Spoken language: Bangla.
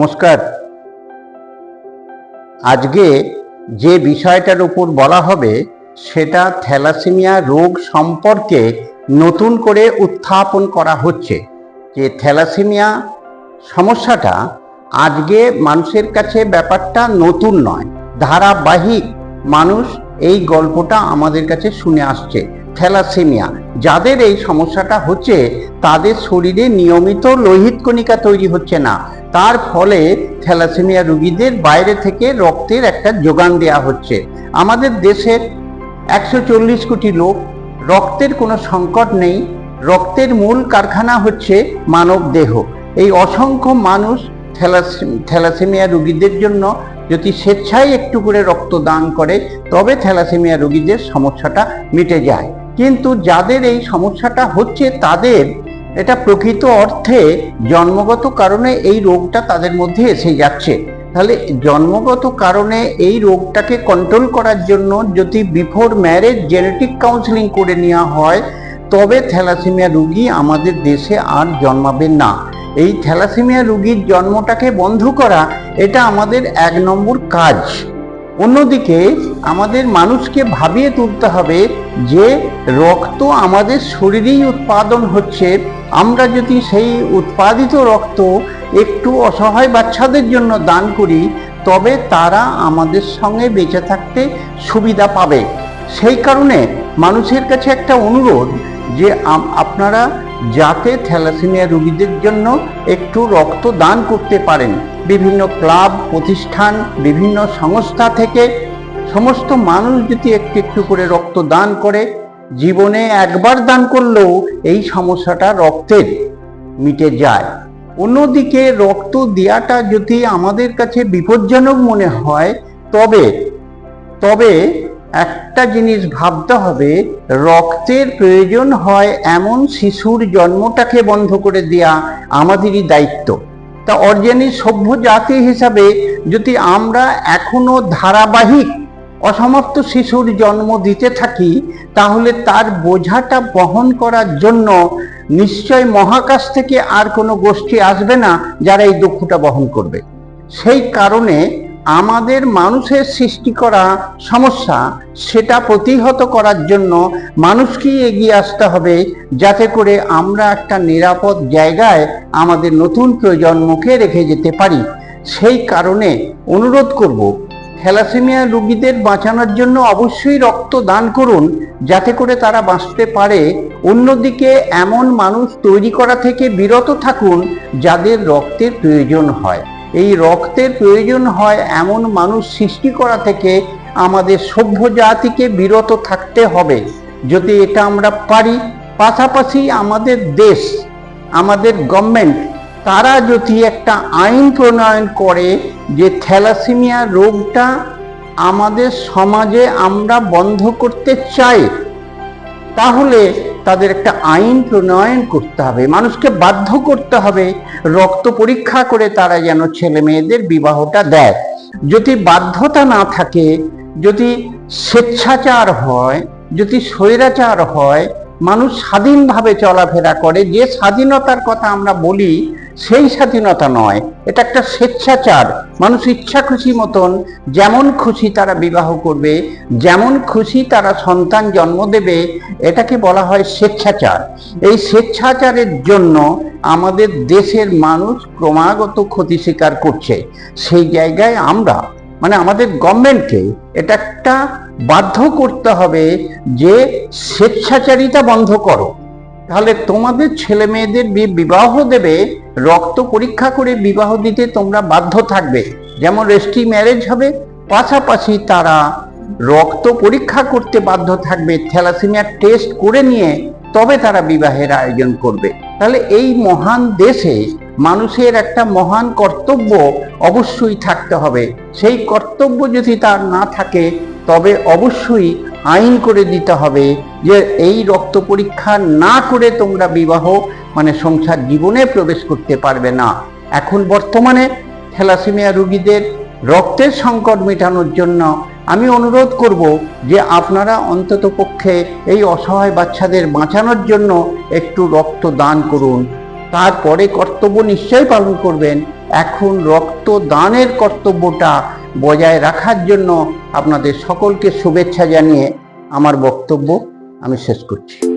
নমস্কার। আজকে যে বিষয়টার উপর বলা হবে সেটা থ্যালাসেমিয়া রোগ সম্পর্কে নতুন করে উত্থাপন করা হচ্ছে। যে থ্যালাসেমিয়া সমস্যাটা আজকে মানুষের কাছে ব্যাপারটা নতুন নয়, ধারাবাহিক মানুষ এই গল্পটা আমাদের কাছে শুনে আসছে। থ্যালাসেমিয়া, যাদের এই সমস্যাটা হচ্ছে, তাদের শরীরে নিয়মিত লোহিত কণিকা তৈরি হচ্ছে না। তার ফলে থ্যালাসেমিয়া রুগীদের বাইরে থেকে রক্তের একটা যোগান দেওয়া হচ্ছে। আমাদের দেশের একশো চল্লিশ কোটি লোক রক্তের কোনো সংকট নেই, রক্তের মূল কারখানা হচ্ছে মানব দেহ। এই অসংখ্য মানুষ থ্যালাসে- থ্যালাসেমিয়া রুগীদের জন্য যদি স্বেচ্ছায় একটু করে রক্ত দান করে, তবে থ্যালাসেমিয়া রুগীদের সমস্যাটা মিটে যায়। কিন্তু যাদের এই সমস্যাটা হচ্ছে, তাদের এটা প্রকৃত অর্থে জন্মগত কারণে এই রোগটা তাদের মধ্যে এসে যাচ্ছে। তাহলে জন্মগত কারণে এই রোগটাকে কন্ট্রোল করার জন্য যদি বিফোর ম্যারেজ জেনেটিক কাউন্সিলিং করে নেওয়া হয়, তবে থ্যালাসেমিয়া রুগী আমাদের দেশে আর জন্মাবে না। এই থ্যালাসেমিয়া রুগীর জন্মটাকে বন্ধ করা, এটা আমাদের এক নম্বর কাজ। অন্যদিকে আমাদের মানুষকে ভাবিয়ে তুলতে হবে যে রক্ত আমাদের শরীরেই উৎপাদন হচ্ছে আমরা যদি সেই উৎপাদিত রক্ত একটু অসহায় বাচ্চাদের জন্য দান করি, তবে তারা আমাদের সঙ্গে বেঁচে থাকতে সুবিধা পাবে। সেই কারণে মানুষের কাছে একটা অনুরোধ যে আপনারা যাতে থ্যালাসেমিয়া রোগীদের জন্য একটু রক্ত দান করতে পারেন। বিভিন্ন ক্লাব, প্রতিষ্ঠান, বিভিন্ন সংস্থা থেকে সমস্ত মানুষ যদি একটু একটু করে রক্ত দান করে জীবনে একবার দান করলেও এই সমস্যাটা রক্তের মিটে যায়। অন্যদিকে রক্ত দেওয়াটা যদি আমাদের কাছে বিপজ্জনক মনে হয়, তবে তবে একটা জিনিস ভাবতে হবে, রক্তের প্রয়োজন হয় এমন শিশুর জন্মটাকে বন্ধ করে দেয়া আমাদেরই দায়িত্ব। তা অর্জেনিক সভ্য জাতি হিসাবে যদি আমরা এখনও ধারাবাহিক অসমাপ্ত শিশুর জন্ম দিতে থাকি, তাহলে তার বোঝাটা বহন করার জন্য নিশ্চয় মহাকাশ থেকে আর কোনো গোষ্ঠী আসবে না যারা এই দুঃখটা বহন করবে। সেই কারণে আমাদের মানুষের সৃষ্টি করা সমস্যা, সেটা প্রতিহত করার জন্য মানুষকেই এগিয়ে আসতে হবে যাতে করে আমরা একটা নিরাপদ জায়গায় আমাদের নতুন প্রজন্মকে রেখে যেতে পারি। সেই কারণে অনুরোধ করব থ্যালাসেমিয়া রোগীদের বাঁচানোর জন্য অবশ্যই রক্ত দান করুন, যাতে করে তারা বাঁচতে পারে। অন্যদিকে, এমন মানুষ তৈরি করা থেকে বিরত থাকুন, যাদের রক্তের প্রয়োজন হয়। এই রক্তের প্রয়োজন হয় এমন মানুষ সৃষ্টি করা থেকে আমাদের সভ্য জাতিকে বিরত থাকতে হবে। যদি এটা আমরা পারি, পাশাপাশি আমাদের দেশ, আমাদের গভর্নমেন্ট তারা যদি একটা আইন প্রণয়ন করে যে থ্যালাসেমিয়া রোগটা আমাদের সমাজে আমরা বন্ধ করতে চাই, তাহলে তাদের একটা আইন প্রণয়ন করতে হবে। মানুষকে বাধ্য করতে হবে রক্ত পরীক্ষা করে তারা যেন ছেলে মেয়েদের বিবাহটা দেয়। যদি বাধ্যতা না থাকে, যদি স্বেচ্ছাচার হয়, যদি স্বৈরাচার হয়, মানুষ স্বাধীনভাবে চলাফেরা করে। যে স্বাধীনতার কথা আমরা বলি সেই স্বাধীনতা নয়, এটা একটা স্বেচ্ছাচার। মানুষ ইচ্ছা খুশি মতন, যেমন খুশি তারা বিবাহ করবে, যেমন খুশি তারা সন্তান জন্ম দেবে, এটাকে বলা হয় স্বেচ্ছাচার। এই স্বেচ্ছাচারের জন্য আমাদের দেশের মানুষ ক্রমাগত ক্ষতি স্বীকার করছে। সেই জায়গায় আমরা মানে আমাদের গভর্নমেন্টকে এটা একটা বাধ্য করতে হবে যে স্বেচ্ছাচারিতা বন্ধ করো। তাহলে তোমাদের ছেলে মেয়েদের বিবাহ দেবে, রক্ত পরীক্ষা করে বিবাহ দিতে তোমরা বাধ্য থাকবে। যেমন রেস্টি ম্যারেজ হবে, পাশাপাশি তারা রক্ত পরীক্ষা করতে বাধ্য থাকবে থ্যালাসেমিয়া টেস্ট করে নিয়ে তবে তারা বিবাহের আয়োজন করবে। তাহলে এই মহান দেশে মানুষের একটা মহান কর্তব্য অবশ্যই থাকতে হবে। সেই কর্তব্য যদি তার না থাকে তবে অবশ্যই আইন করে দিতে হবে যে এই রক্ত পরীক্ষা না করে তোমরা বিবাহ মানে সংসার জীবনে প্রবেশ করতে পারবে না। এখন বর্তমানে থ্যালাসেমিয়া রুগীদের রক্তের সংকট মেটানোর জন্য আমি অনুরোধ করব যে আপনারা অন্তত পক্ষে এই অসহায় বাচ্চাদের বাঁচানোর জন্য একটু রক্ত দান করুন। তারপরে কর্তব্য নিশ্চয়ই পালন করবেন। এখন রক্তদানের কর্তব্যটা বজায় রাখার জন্য আপনাদের সকলকে শুভেচ্ছা জানিয়ে আমার বক্তব্য আমি শেষ করছি।